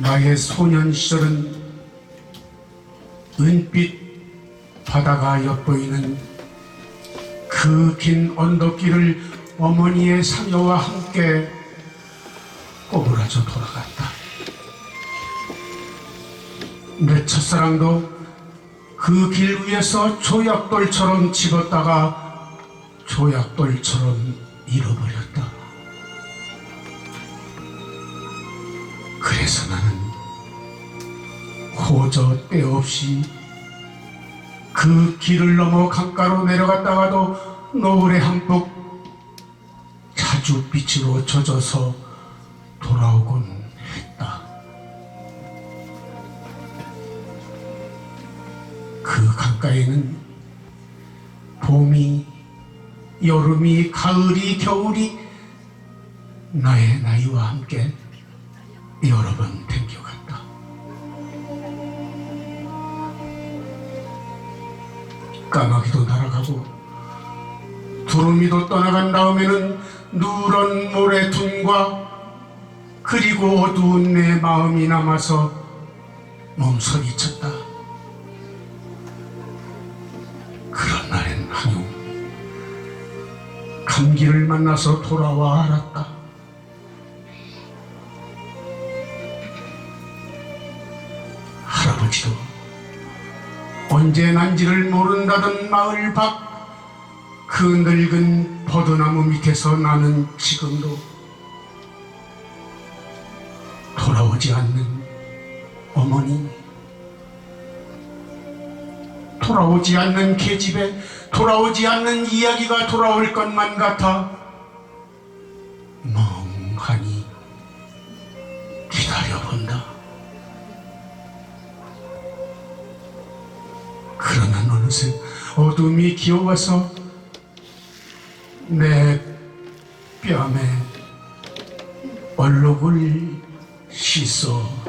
나의 소년 시절은 은빛 바다가 엿보이는 그 긴 언덕길을 어머니의 상여와 함께 꼬부라져 돌아갔다. 내 첫사랑도 그 길 위에서 조약돌처럼 집었다가 조약돌처럼 잃어버렸다. 그래서 나는 호저 때 없이 그 길을 넘어 강가로 내려갔다가도 노을의 한폭 자주 빛으로 젖어서 돌아오곤 했다. 그 강가에는 봄이, 여름이, 가을이, 겨울이 나의 나이와 함께 여러 번 댕겨갔다. 까마귀도 날아가고 두루미도 떠나간 다음에는 누런 모래둔과 그리고 어두운 내 마음이 남아서 몸서리쳤다. 그런 날엔 한용 감기를 만나서 돌아와 알았다. 할아버지도 언제 난지를 모른다던 마을 밖 그 늙은 버드나무 밑에서 나는 지금도 돌아오지 않는 어머니 돌아오지 않는 계집에 돌아오지 않는 이야기가 돌아올 것만 같아 멍하니 기다려본다. 그러나 어느새 어둠이 기어와서 내 뺨에 얼룩을 씻어.